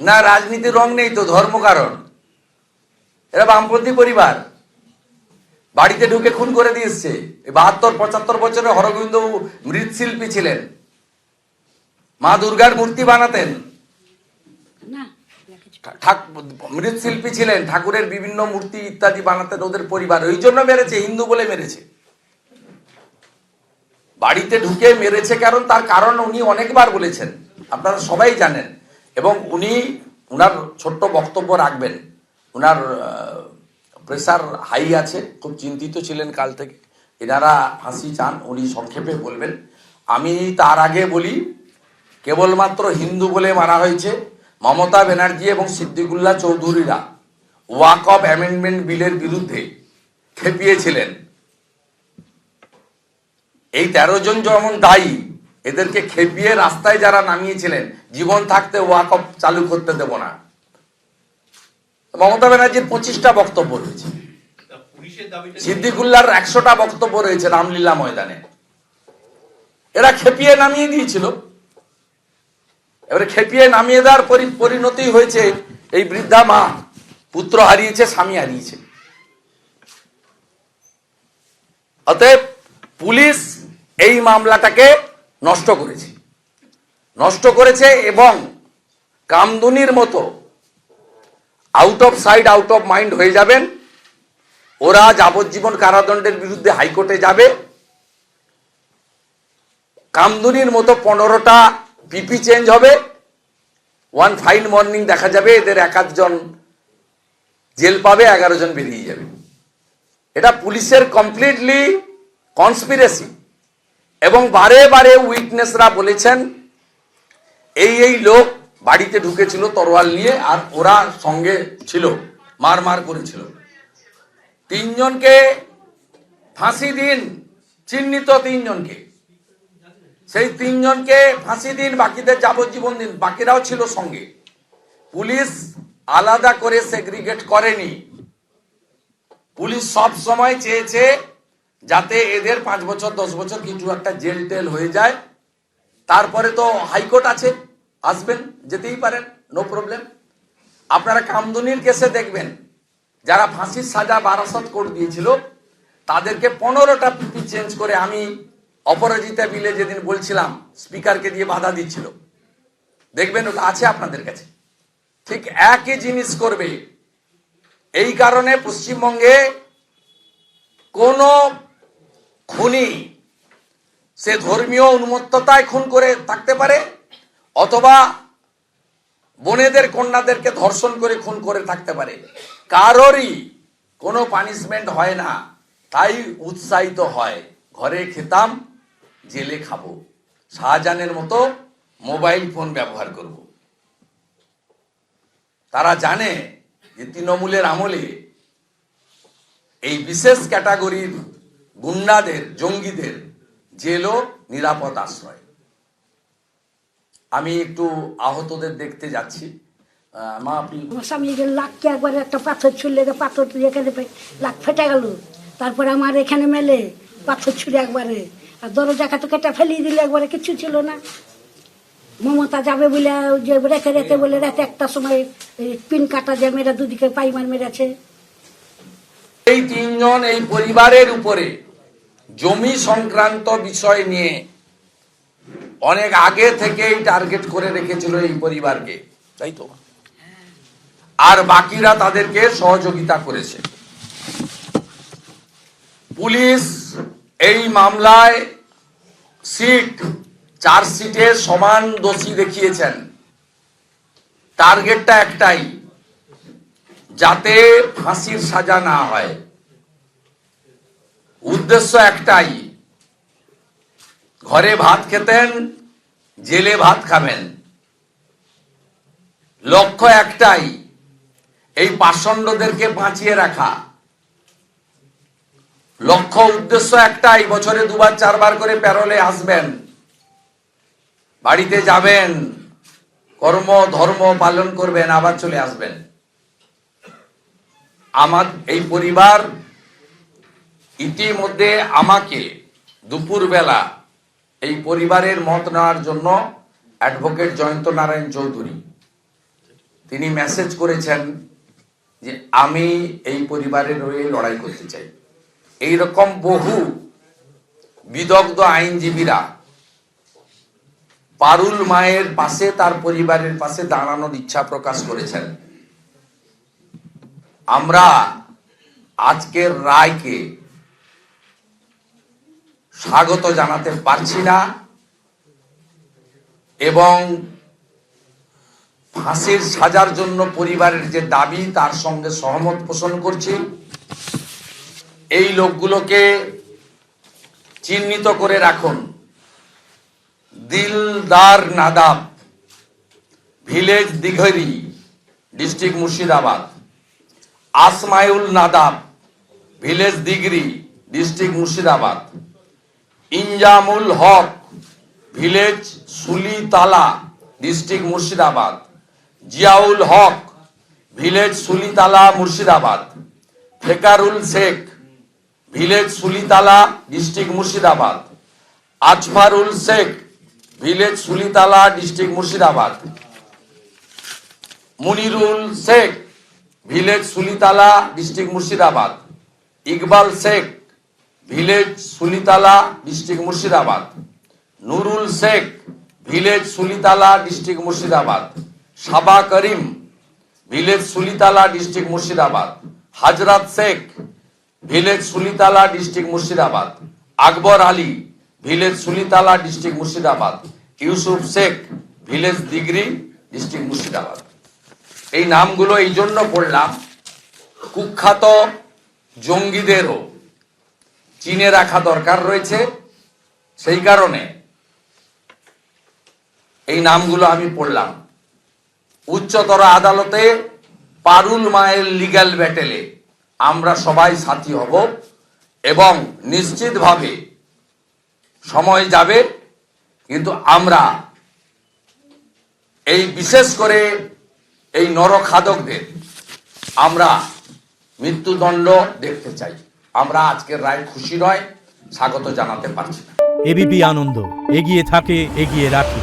না রাজনীতির রং নেই তো ধর্ম কারণ। এরা বামপন্থী পরিবার। বাড়িতে ঢুকে খুন করে দিয়েছে। বাহাত্তর পঁচাত্তর বছরে হরগোবিন্দ মৃৎশিল্পী ছিলেন। মা দুর্গার মূর্তি বানাতেন। মৃৎশিল্পী ছিলেন ঠাকুরের বিভিন্ন মূর্তি ইত্যাদি বানাতেন ওদের পরিবার। ওই জন্য মেরেছে হিন্দু বলে মেরেছে। বাড়িতে ঢুকে মেরেছে কারণ তার কারণ উনি অনেকবার বলেছেন। আপনারা সবাই জানেন। এবং উনি উনার ছোট্ট বক্তব্য রাখবেন। উনার প্রেসার হাই আছে, খুব চিন্তিত ছিলেন কাল থেকে। এনারা ফাঁসি চান, উনি সংক্ষেপে বলবেন। আমি তার আগে বলি, কেবলমাত্র হিন্দু বলে মারা হয়েছে মমতা ব্যানার্জি এবং সিদ্দিকুল্লাহ চৌধুরীরা ওয়াক অফ অ্যামেন্ডমেন্ট বিলের বিরুদ্ধে খেপিয়েছিলেন। এই তেরো জন যেমন দায়ী এদেরকে খেপিয়ে রাস্তায় যারা নামিয়েছিলেন, জীবন থাকতে ওয়াক চালু করতে দেব না। মমতা ব্যানার্জির পঁচিশটা বক্তব্য রয়েছে। সিদ্দিকুল্লার একশোটা বক্তব্য রয়েছে রামলীলা ময়দানে। এরা খেপিয়ে নামিয়ে দিয়েছিল। এবারে খেপিয়ে নামিয়ে দেওয়ার পরিণতি হয়েছে এই বৃদ্ধা মা, পুত্র হারিয়েছে, স্বামী হারিয়েছে। অতএব পুলিশ এই মামলাটাকে নষ্ট করেছে। নষ্ট করেছে এবং কামদুনির মতো out of sight out of mind হয়ে যাবেন। ওরা যাবজ্জীবন কারাদণ্ডের বিরুদ্ধে হাইকোর্টে যাবে। কামদুনির মতো পনেরোটা পিপি চেঞ্জ হবে। ওয়ান ফাইন মর্নিং দেখা যাবে, এদের এক আধজন জেল পাবে, এগারো জন বেরিয়ে যাবে। এটা পুলিশের কমপ্লিটলি কনস্পিরেসি এবং বারে বারে উইটনেসরা বলেছেন, এই এই লোক বাড়িতে ঢুকেছিল তরোয়াল নিয়ে আর ওরা সঙ্গে ছিল, মার মার করেছিল। তিনজনকে ফাঁসি দিন, চিহ্নিত তিনজনকে। সেই তিনজনকে ফাঁসি দিন, বাকিদের যাবজ্জীবন দিন, বাকিরাও ছিল সঙ্গে। পুলিশ আলাদা করে সেগ্রিগেট করেনি। পুলিশ সব সময় চেয়েছে যাতে এদের পাঁচ বছর, দশ বছর কিছু একটা জেল টেল হয়ে যায়। তারপরে তো হাইকোর্ট আছে, আসবেন, যেতেই পারেন নো প্রবলেম আপনারা কামদুনির কেসে দেখবেন, যারা ফাঁসির সাজা বারাসত করে দিয়েছিল, তাদেরকে পনেরোটা পিপি চেঞ্জ করে আমি অপরাজিতা বিলে যেদিন বলছিলাম, স্পিকারকে দিয়ে বাধা দিচ্ছিল। দেখবেন ওটা আছে আপনাদের কাছে। ঠিক একই জিনিস করবে। এই কারণে পশ্চিমবঙ্গে কোন খুনি। সে ধর্মীয় উন্মত্ততায় খুন করে থাকতে পারে, অথবা বোনেদের কন্যাদেরকে ধর্ষণ করে খুন করে থাকতে পারে। কারোরই কোনো পানিশমেন্ট হয় না, তাই উৎসাহিত হয়, ঘরে খেতাম, জেলে খাব। শাহজাহানের মতো মোবাইল ফোন ব্যবহার করব। তারা জানে যে তৃণমূলের আমলে এই বিশেষ ক্যাটাগরির গুন্ডাদের জঙ্গিদের জেলও নিরাপদ আশ্রয়। আমি একটু আহতদের দেখতে যাচ্ছি। মা আপনি আমার স্বামী লাখকে একবার একটা পাথর ছুড়লে পাথর এখানে লাখ ফেটে গেল। তারপরে আমার এখানে মেলে পাথর ছুঁড়ে একবারে। আর দরজা কাছে কেটে ফেলিয়ে দিলে একবারে কিছু ছিল না। মমতা যাবে বলে যে রেখে রেখে বলে রাতে একটা সময় পিন কাটা যে মেরে দুদিকে পাইমার মেরেছে। এই তিনজন এই পরিবারের উপরে জমি সংক্রান্ত বিষয় নিয়ে অনেক আগে থেকেই টার্গেট করে রেখেছিল এই পরিবারকে, তাই তো? আর বাকিরা তাদেরকে সহযোগিতা করেছে। পুলিশ এই মামলায় সিট, চার সিটে সমান দোষী দেখিয়েছেন। টার্গেটটা একটাই, যাতে ফাঁসির সাজা না হয়। উদ্দেশ্য একটাই। ঘরে ভাত খেতেন, জেলে ভাত খাবেন। লক্ষ্য একটাই, এই পাষণ্ডদেরকে বাঁচিয়ে রাখা। লক্ষ্য উদ্দেশ্য একটাই, বছরে দুবার, চারবার করে প্যারোলে আসবেন। বাড়িতে যাবেন, কর্ম, ধর্ম পালন করবেন, আবার চলে আসবেন। আমার, এই পরিবার ইতিমধ্যে আমাকে দুপুরবেলা এই পরিবারের মত নেওয়ার জন্য অ্যাডভোকেট জয়ন্ত নারায়ণ চৌধুরী, তিনি মেসেজ করেছেন যে আমি এই পরিবারের হয়ে লড়াই করতে চাই। এই রকম বহু বিদগ্ধ আইনজীবীরা পারুল মায়ের পাশে, তার পরিবারের পাশে দাঁড়ানোর ইচ্ছা প্রকাশ করেছেন। আমরা আজকের রায়কে স্বাগত জানাতে পারছি না এবং ফাঁসির সাজার জন্য পরিবারের যে দাবি, তার সঙ্গে সহমত পোষণ করছি। এই লোকগুলোকে চিহ্নিত করে রাখুন। Dildar Nadab, village Dighri, district Murshidabad. Asmayul Nadab, village Digri district Murshidabad. Injamul Haq, village Sulitala, district Murshidabad. Ziaul Haq, village Sulitala, Murshidabad. Fekarul Sheikh, village Sulitala, district Murshidabad. Azfarul Sheikh, village Sulitala, district Murshidabad. Munirul Sheikh, village Sulitala, district Murshidabad. Iqbal Sheikh village Sulitala district Murshidabad. Nurul Sheikh, village Sulitala district Murshidabad. Saba Karim, village Sulitala district Murshidabad. Hazrat Sheikh, village Sulitala district Murshidabad. Akbar Ali, village Sulitala district Murshidabad. Yusuf Sheikh, village Digri, district Murshidabad. এই নামগুলো এই জন্য পড়লাম, কুখ্যাত জঙ্গিদেরও। চিনে রাখা দরকার রয়েছে। সেই কারণে এই নামগুলো আমি পড়লাম। উচ্চতর আদালতে পারুল মায়ের লিগ্যাল ব্যাটেলে আমরা সবাই সাথী হব এবং নিশ্চিতভাবে সময় যাবে, কিন্তু আমরা এই বিশেষ করে এই নরখাদকদের আমরা মৃত্যুদণ্ড দেখতে চাই। আমরা আজকের রায় খুশি নয়, স্বাগত জানাতে পারছি না। এবিপি আনন্দ, এগিয়ে থাকে, এগিয়ে রাখে।